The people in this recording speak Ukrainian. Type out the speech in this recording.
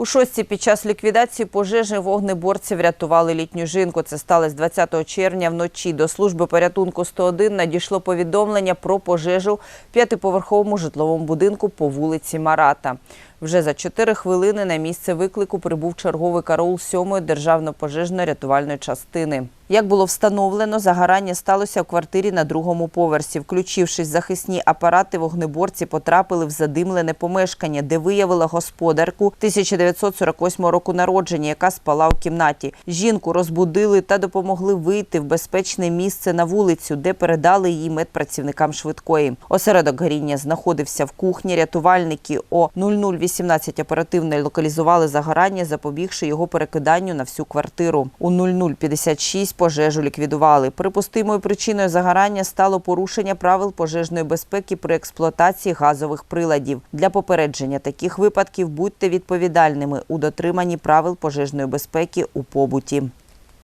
У шостці під час ліквідації пожежі вогнеборці врятували літню жінку. Це сталося 20 червня вночі. До служби порятунку 101 надійшло повідомлення про пожежу в п'ятиповерховому житловому будинку по вулиці Марата. Вже за 4 хвилини на місце виклику прибув черговий караул 7-ї державно-пожежно-рятувальної частини. Як було встановлено, загорання сталося в квартирі на другому поверсі. Включившись захисні апарати, вогнеборці потрапили в задимлене помешкання, де виявили господарку 1948 року народження, яка спала у кімнаті. Жінку розбудили та допомогли вийти в безпечне місце на вулицю, де передали її медпрацівникам швидкої. Осередок горіння знаходився в кухні. Рятувальники о 0018 оперативно локалізували загорання, запобігши його перекиданню на всю квартиру. У 0056 пожежу ліквідували. Припустимою причиною загорання стало порушення правил пожежної безпеки при експлуатації газових приладів. Для попередження таких випадків будьте відповідальними у дотриманні правил пожежної безпеки у побуті.